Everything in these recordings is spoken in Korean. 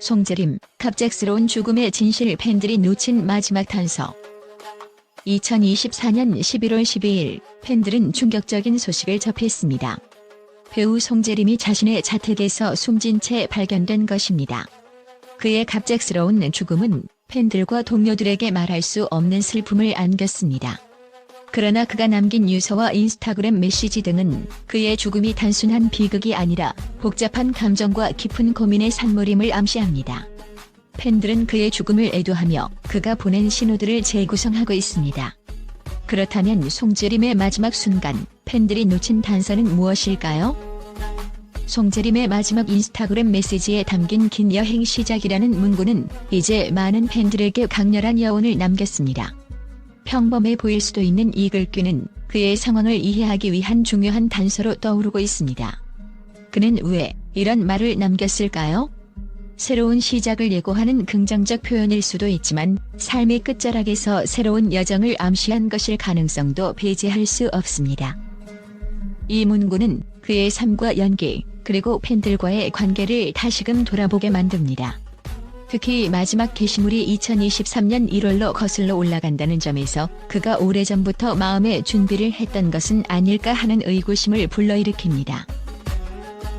송재림, 갑작스러운 죽음의 진실 팬들이 놓친 마지막 단서. 2024년 11월 12일 팬들은 충격적인 소식을 접했습니다. 배우 송재림이 자신의 자택에서 숨진 채 발견된 것입니다. 그의 갑작스러운 죽음은 팬들과 동료들에게 말할 수 없는 슬픔을 안겼습니다. 그러나 그가 남긴 유서와 인스타그램 메시지 등은 그의 죽음이 단순한 비극이 아니라 복잡한 감정과 깊은 고민의 산물임을 암시합니다. 팬들은 그의 죽음을 애도하며 그가 보낸 신호들을 재구성하고 있습니다. 그렇다면 송재림의 마지막 순간 팬들이 놓친 단서는 무엇일까요? 송재림의 마지막 인스타그램 메시지에 담긴 긴 여행 시작이라는 문구는 이제 많은 팬들에게 강렬한 여운을 남겼습니다. 평범해 보일 수도 있는 이 글귀는 그의 상황을 이해하기 위한 중요한 단서로 떠오르고 있습니다. 그는 왜 이런 말을 남겼을까요? 새로운 시작을 예고하는 긍정적 표현일 수도 있지만 삶의 끝자락에서 새로운 여정을 암시한 것일 가능성도 배제할 수 없습니다. 이 문구는 그의 삶과 연기, 그리고 팬들과의 관계를 다시금 돌아보게 만듭니다. 특히 마지막 게시물이 2023년 1월로 거슬러 올라간다는 점에서 그가 오래전부터 마음의 준비를 했던 것은 아닐까 하는 의구심을 불러일으킵니다.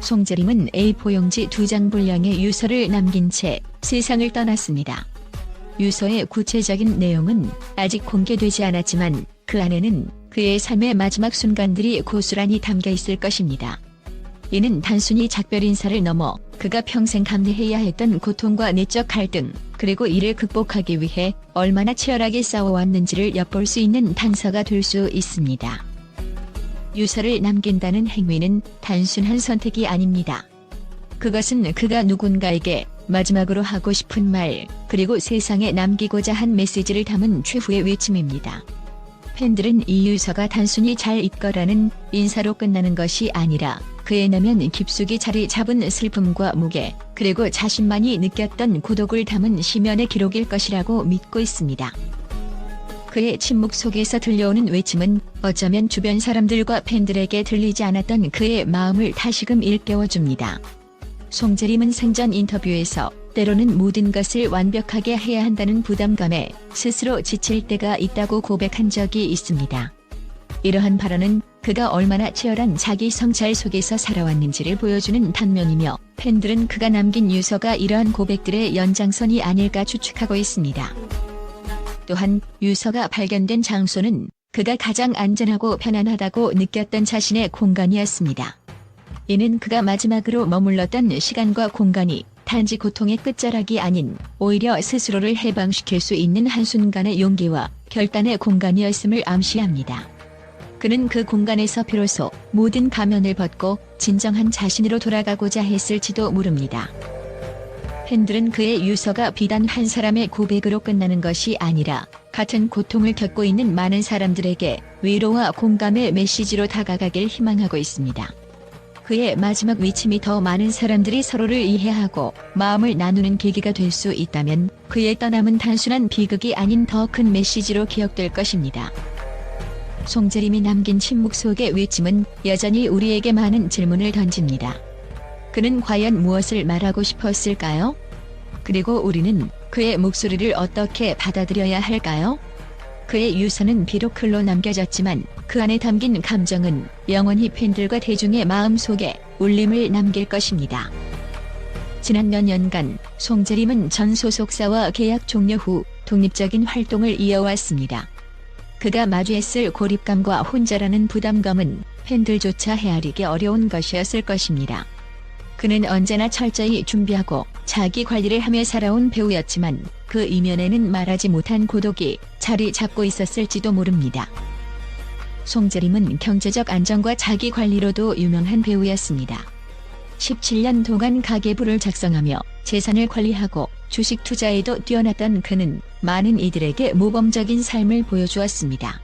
송재림은 A4용지 두 장 분량의 유서를 남긴 채 세상을 떠났습니다. 유서의 구체적인 내용은 아직 공개되지 않았지만 그 안에는 그의 삶의 마지막 순간들이 고스란히 담겨 있을 것입니다. 이는 단순히 작별 인사를 넘어 그가 평생 감내해야 했던 고통과 내적 갈등, 그리고 이를 극복하기 위해 얼마나 치열하게 싸워왔는지를 엿볼 수 있는 단서가 될 수 있습니다. 유서를 남긴다는 행위는 단순한 선택이 아닙니다. 그것은 그가 누군가에게 마지막으로 하고 싶은 말, 그리고 세상에 남기고자 한 메시지를 담은 최후의 외침입니다. 팬들은 이 유서가 단순히 잘 있거라는 인사로 끝나는 것이 아니라 그의 내면 깊숙이 자리 잡은 슬픔과 무게, 그리고 자신만이 느꼈던 고독을 담은 시면의 기록일 것이라고 믿고 있습니다. 그의 침묵 속에서 들려오는 외침은 어쩌면 주변 사람들과 팬들에게 들리지 않았던 그의 마음을 다시금 일깨워줍니다. 송재림은 생전 인터뷰에서 때로는 모든 것을 완벽하게 해야 한다는 부담감에 스스로 지칠 때가 있다고 고백한 적이 있습니다. 이러한 발언은 그가 얼마나 치열한 자기 성찰 속에서 살아왔는지를 보여주는 단면이며 팬들은 그가 남긴 유서가 이러한 고백들의 연장선이 아닐까 추측하고 있습니다. 또한 유서가 발견된 장소는 그가 가장 안전하고 편안하다고 느꼈던 자신의 공간이었습니다. 이는 그가 마지막으로 머물렀던 시간과 공간이 단지 고통의 끝자락이 아닌 오히려 스스로를 해방시킬 수 있는 한순간의 용기와 결단의 공간이었음을 암시합니다. 그는 그 공간에서 비로소 모든 가면을 벗고 진정한 자신으로 돌아가고자 했을지도 모릅니다. 팬들은 그의 유서가 비단 한 사람의 고백으로 끝나는 것이 아니라 같은 고통을 겪고 있는 많은 사람들에게 위로와 공감의 메시지로 다가가길 희망하고 있습니다. 그의 마지막 위침이 더 많은 사람들이 서로를 이해하고 마음을 나누는 계기가 될 수 있다면 그의 떠남은 단순한 비극이 아닌 더 큰 메시지로 기억될 것입니다. 송재림이 남긴 침묵 속의 외침은 여전히 우리에게 많은 질문을 던집니다. 그는 과연 무엇을 말하고 싶었을까요? 그리고 우리는 그의 목소리를 어떻게 받아들여야 할까요? 그의 유서는 비록 글로 남겨졌지만 그 안에 담긴 감정은 영원히 팬들과 대중의 마음 속에 울림을 남길 것입니다. 지난 몇 년간 송재림은 전 소속사와 계약 종료 후 독립적인 활동을 이어왔습니다. 그가 마주했을 고립감과 혼자라는 부담감은 팬들조차 헤아리기 어려운 것이었을 것입니다. 그는 언제나 철저히 준비하고 자기 관리를 하며 살아온 배우였지만 그 이면에는 말하지 못한 고독이 자리 잡고 있었을지도 모릅니다. 송재림은 경제적 안정과 자기 관리로도 유명한 배우였습니다. 17년 동안 가계부를 작성하며 재산을 관리하고 주식 투자에도 뛰어났던 그는 많은 이들에게 모범적인 삶을 보여주었습니다.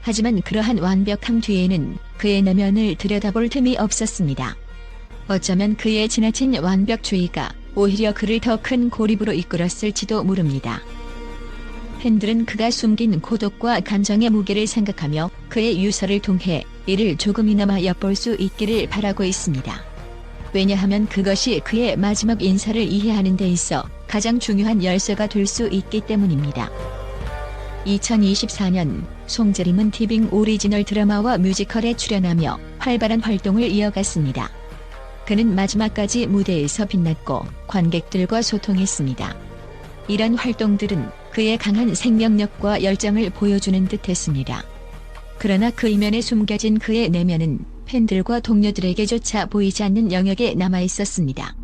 하지만 그러한 완벽함 뒤에는 그의 내면을 들여다볼 틈이 없었습니다. 어쩌면 그의 지나친 완벽주의가 오히려 그를 더 큰 고립으로 이끌었을지도 모릅니다. 팬들은 그가 숨긴 고독과 감정의 무게를 생각하며 그의 유서를 통해 이를 조금이나마 엿볼 수 있기를 바라고 있습니다. 왜냐하면 그것이 그의 마지막 인사를 이해하는 데 있어 가장 중요한 열쇠가 될 수 있기 때문입니다. 2024년 송재림은 티빙 오리지널 드라마와 뮤지컬에 출연하며 활발한 활동을 이어갔습니다. 그는 마지막까지 무대에서 빛났고 관객들과 소통했습니다. 이런 활동들은 그의 강한 생명력과 열정을 보여주는 듯 했습니다. 그러나 그 이면에 숨겨진 그의 내면은 팬들과 동료들에게조차 보이지 않는 영역에 남아 있었습니다.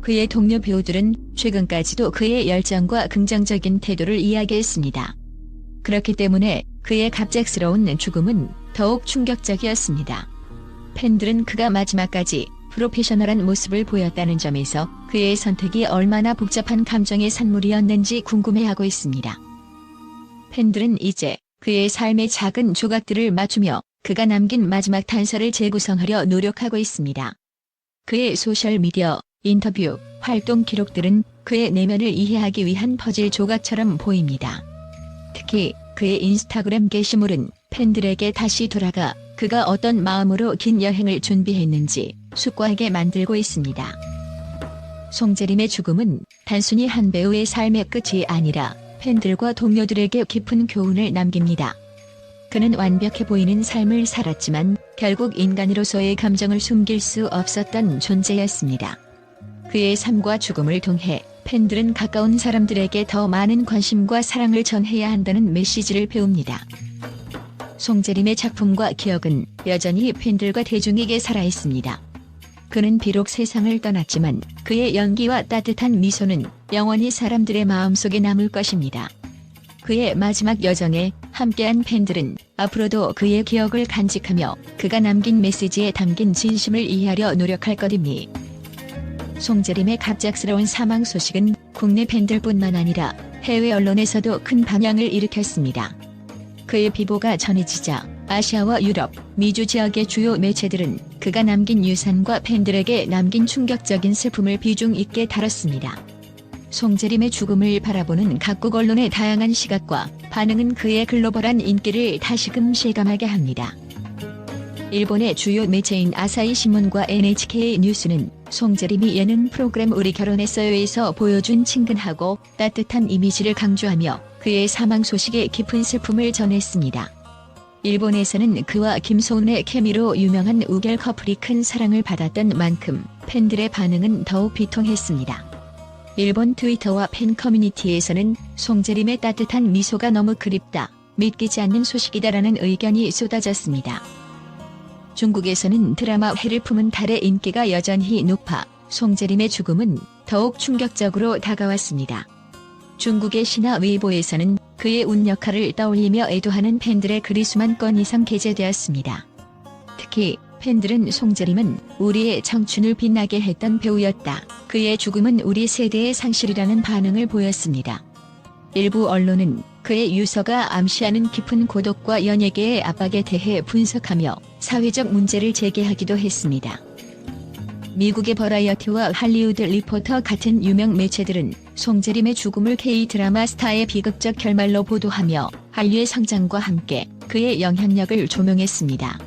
그의 동료 배우들은 최근까지도 그의 열정과 긍정적인 태도를 이야기했습니다. 그렇기 때문에 그의 갑작스러운 죽음은 더욱 충격적이었습니다. 팬들은 그가 마지막까지 프로페셔널한 모습을 보였다는 점에서 그의 선택이 얼마나 복잡한 감정의 산물이었는지 궁금해하고 있습니다. 팬들은 이제 그의 삶의 작은 조각들을 맞추며 그가 남긴 마지막 탄서를 재구성하려 노력하고 있습니다. 그의 소셜미디어, 인터뷰, 활동 기록들은 그의 내면을 이해하기 위한 퍼즐 조각처럼 보입니다. 특히 그의 인스타그램 게시물은 팬들에게 다시 돌아가 그가 어떤 마음으로 긴 여행을 준비했는지 숙고하게 만들고 있습니다. 송재림의 죽음은 단순히 한 배우의 삶의 끝이 아니라 팬들과 동료들에게 깊은 교훈을 남깁니다. 그는 완벽해 보이는 삶을 살았지만 결국 인간으로서의 감정을 숨길 수 없었던 존재였습니다. 그의 삶과 죽음을 통해 팬들은 가까운 사람들에게 더 많은 관심과 사랑을 전해야 한다는 메시지를 배웁니다. 송재림의 작품과 기억은 여전히 팬들과 대중에게 살아있습니다. 그는 비록 세상을 떠났지만 그의 연기와 따뜻한 미소는 영원히 사람들의 마음속에 남을 것입니다. 그의 마지막 여정에 함께한 팬들은 앞으로도 그의 기억을 간직하며 그가 남긴 메시지에 담긴 진심을 이해하려 노력할 것입니다. 송재림의 갑작스러운 사망 소식은 국내 팬들뿐만 아니라 해외 언론에서도 큰 반향을 일으켰습니다. 그의 비보가 전해지자 아시아와 유럽, 미주 지역의 주요 매체들은 그가 남긴 유산과 팬들에게 남긴 충격적인 슬픔을 비중 있게 다뤘습니다. 송재림의 죽음을 바라보는 각국 언론의 다양한 시각과 반응은 그의 글로벌한 인기를 다시금 실감하게 합니다. 일본의 주요 매체인 아사히 신문과 NHK 뉴스는 송재림이 예능 프로그램 우리 결혼했어요에서 보여준 친근하고 따뜻한 이미지를 강조하며 그의 사망 소식에 깊은 슬픔을 전했습니다. 일본에서는 그와 김소은의 케미로 유명한 우결 커플이 큰 사랑을 받았던 만큼 팬들의 반응은 더욱 비통했습니다. 일본 트위터와 팬 커뮤니티에서는 송재림의 따뜻한 미소가 너무 그립다, 믿기지 않는 소식이다라는 의견이 쏟아졌습니다. 중국에서는 드라마 해를 품은 달의 인기가 여전히 높아 송재림의 죽음은 더욱 충격적으로 다가왔습니다. 중국의 신화 웨이보에서는 그의 운 역할을 떠올리며 애도하는 팬들의 글이 수만 건 이상 게재되었습니다. 특히 팬들은 송재림은 우리의 청춘을 빛나게 했던 배우였다. 그의 죽음은 우리 세대의 상실이라는 반응을 보였습니다. 일부 언론은 그의 유서가 암시하는 깊은 고독과 연예계의 압박에 대해 분석하며 사회적 문제를 제기하기도 했습니다. 미국의 버라이어티와 할리우드 리포터 같은 유명 매체들은 송재림의 죽음을 K-드라마 스타의 비극적 결말로 보도하며 한류의 성장과 함께 그의 영향력을 조명했습니다.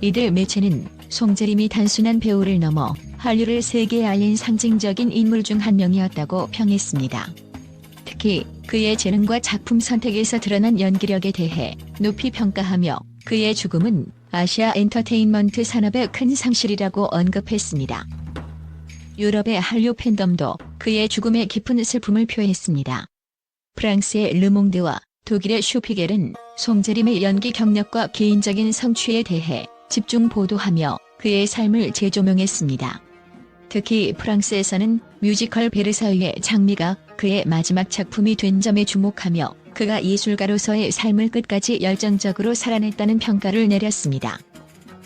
이들 매체는 송재림이 단순한 배우를 넘어 한류를 세계에 알린 상징적인 인물 중 한 명이었다고 평했습니다. 특히 그의 재능과 작품 선택에서 드러난 연기력에 대해 높이 평가하며 그의 죽음은 아시아 엔터테인먼트 산업의 큰 상실이라고 언급했습니다. 유럽의 한류 팬덤도 그의 죽음에 깊은 슬픔을 표했습니다. 프랑스의 르몽드와 독일의 슈피겔은 송재림의 연기 경력과 개인적인 성취에 대해 집중 보도하며 그의 삶을 재조명했습니다. 특히 프랑스에서는 뮤지컬 베르사유의 장미가 그의 마지막 작품이 된 점에 주목하며 그가 예술가로서의 삶을 끝까지 열정적으로 살아냈다는 평가를 내렸습니다.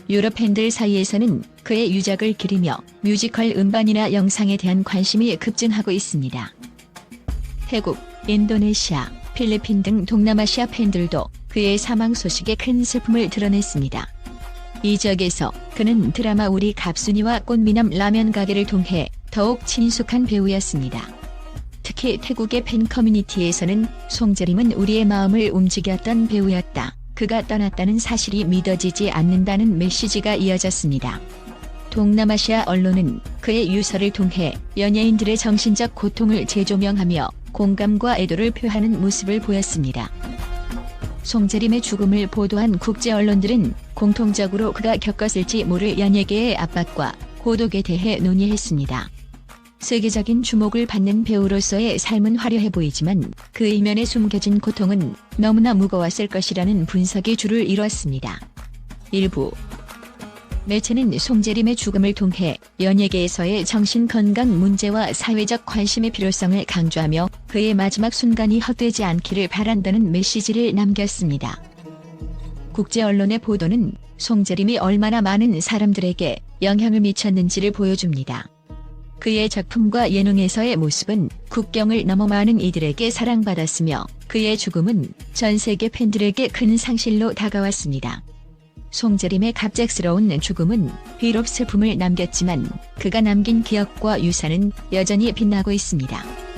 유럽 팬들 사이에서는 그의 유작을 기리며 뮤지컬 음반이나 영상에 대한 관심이 급증하고 있습니다. 태국, 인도네시아, 필리핀 등 동남아시아 팬들도 그의 사망 소식에 큰 슬픔을 드러냈습니다. 이 지역에서 그는 드라마 우리 갑순이와 꽃미남 라면 가게를 통해 더욱 친숙한 배우였습니다. 특히 태국의 팬 커뮤니티에서는 송재림은 우리의 마음을 움직였던 배우였다. 그가 떠났다는 사실이 믿어지지 않는다는 메시지가 이어졌습니다. 동남아시아 언론은 그의 유서를 통해 연예인들의 정신적 고통을 재조명하며 공감과 애도를 표하는 모습을 보였습니다. 송재림의 죽음을 보도한 국제 언론들은 공통적으로 그가 겪었을지 모를 연예계의 압박과 고독에 대해 논의했습니다. 세계적인 주목을 받는 배우로서의 삶은 화려해 보이지만 그 이면에 숨겨진 고통은 너무나 무거웠을 것이라는 분석이 줄을 이뤘습니다. 일부 매체는 송재림의 죽음을 통해 연예계에서의 정신건강 문제와 사회적 관심의 필요성을 강조하며 그의 마지막 순간이 헛되지 않기를 바란다는 메시지를 남겼습니다. 국제 언론의 보도는 송재림이 얼마나 많은 사람들에게 영향을 미쳤는지를 보여줍니다. 그의 작품과 예능에서의 모습은 국경을 넘어 많은 이들에게 사랑받았으며 그의 죽음은 전 세계 팬들에게 큰 상실로 다가왔습니다. 송재림의 갑작스러운 죽음은 비록 슬픔을 남겼지만 그가 남긴 기억과 유산은 여전히 빛나고 있습니다.